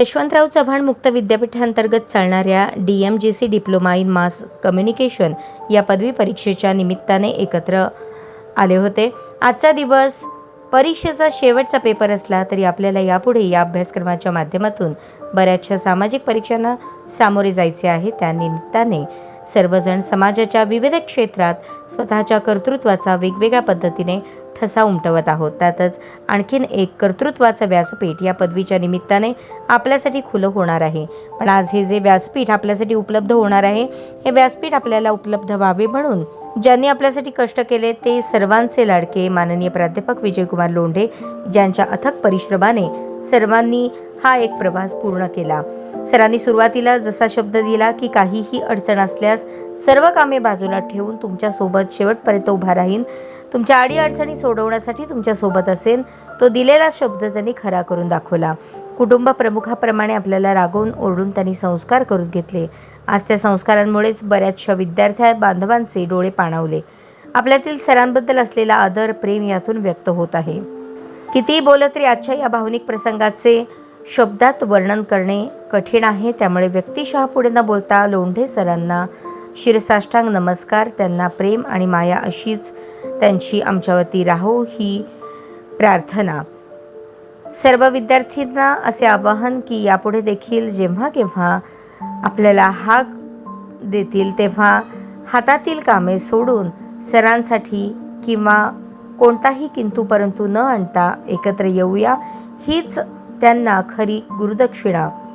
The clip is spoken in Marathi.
यशवंतराव चव्हाण मुक्त विद्यापीठांतर्गत चालणाऱ्या D M G C diploma in mass communication या पदवी परीक्षेच्या निमित्ताने एकत्र आले होते. आजचा दिवस परीक्षेचा शेवटचा पेपर असला तरी आपल्याला यापुढे या अभ्यासक्रमाच्या माध्यमातून बऱ्याचशा सामाजिक परीक्षांना सामोरे जायचे आहे. त्या निमित्ताने सर्वजण समाजाच्या विविध क्षेत्रात स्वतःच्या कर्तृत्वाचा वेगवेगळ्या पद्धतीने ठसा उमटवत आहोत. त्यातच आणखीन एक कर्तृत्वाचं व्यासपीठ या पदवीच्या निमित्ताने आपल्यासाठी खुलं होणार आहे. पण आज हे जे व्यासपीठ आपल्यासाठी उपलब्ध होणार आहे हे व्यासपीठ आपल्याला उपलब्ध व्हावे म्हणून ज्यांनी आपल्यासाठी कष्ट केले ते सर्वांचे लाडके माननीय प्राध्यापक विजयकुमार लोंढे ज्यांच्या अथक परिश्रमाने सर्वांनी हा एक प्रवास पूर्ण केला. सरांनी सुरुवातीला जसा शब्द दिला की काहीही अडचण असल्यास सर्व कामे बाजूला ठेवून तुमच्यासोबत शेवटपर्यंत उभा राहीन. तुमच्या अडीअडचणी सोडवण्यासाठी तुमच्यासोबत असेल तो दिलेला शब्द त्यांनी खरा करून दाखवला. कुटुंब प्रमुखाप्रमाणे आपल्याला रागवून ओरडून त्यांनी संस्कार करून घेतले. आज त्या संस्कारांमुळेच बऱ्याचशा विद्यार्थ्या बांधवांचे डोळे पाणावले. आपल्यातील सरांबद्दल असलेला आदर प्रेम यातून व्यक्त होत आहे. कितीही बोलत तरी आजच्या या भावनिक प्रसंगाचे शब्दात वर्णन करणे कठीण आहे. त्यामुळे व्यक्तिशः पुढे न बोलता लोंढे सरांना शिरसाष्टांग नमस्कार त्यांना प्रेम आणि माया अशीच त्यांची आमच्यावरती राहो ही प्रार्थना. सर्व विद्यार्थ्यांना असे आवाहन की यापुढे देखील जेव्हा केव्हा आपल्याला हाक देतील तेव्हा हातातील कामे सोडून सरांसाठी किंवा कोणताही किंतू परंतु न आणता एकत्र येऊया. हीच त्यांना खरी गुरुदक्षिणा.